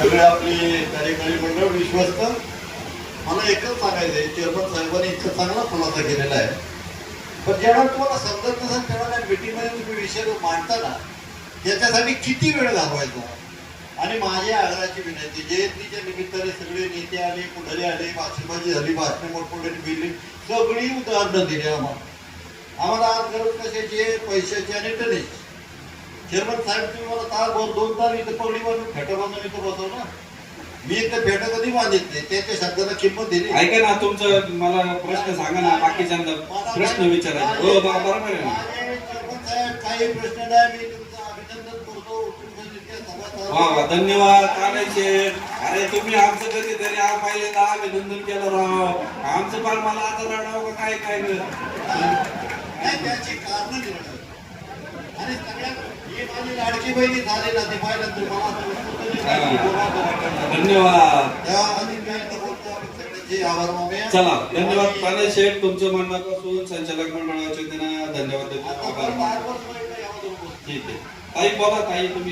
सगळे आपले कार्यकारी मंडळ विश्वस्त. मला एकच सांगायचं आहे चेअरमन साहेबांनी इतकं चांगला खुलासा केलेला आहे. पण जेव्हा तुम्हाला समजत नसेल तेव्हा त्या मीटिंगमध्ये तुम्ही विषय मांडताना त्याच्यासाठी किती वेळ घालवायचा आणि माझी आग्रहाची विनंती जयंतीच्या निमित्ताने सगळे नेते आले पुढारी आले भाषणबाजी झाली भाषण मोठमोठ्याने दिली सगळी उदाहरणं दिली आम्हाला. आम्हाला आज गरज कशाची आहे पैशाची आणि टनेज. चेअरमन साहेब तुम्ही मला तास दोन तास इथं पगडी बांधून फेटा बांधून इथं बसव ना. मी इथं फेटा कधी बांधित नाही त्याच्या शब्दाला किंमत दिली. ऐका ना तुमचं मला प्रश्न सांगा ना बाकीच्यांना प्रश्न विचारायचे. हो बरोबर आहे ना. काही प्रश्न नाही मी तुमचं अभिनंदन करतो. वा वा धन्यवाद. शेठ. अरे तुम्ही आमचं कधीतरी आ पहिल्यांदा अभिनंदन केलं राव. आमचं पण मला आता रडाव का काय काय? नाही त्याची कारण आणि लाडकी बहिणी झाली ना ते. धन्यवाद. तेव्हा आधी काय तर बोलतो आपण सगळ्यांचे आभार मानूया चला धन्यवाद. आणि काळे शेठ तुमचं मनापासून संचालक मंडळाच्या वतीनं धन्यवाद देतो. आभार. ठीक आहे. ताई बोला ताई तुम्ही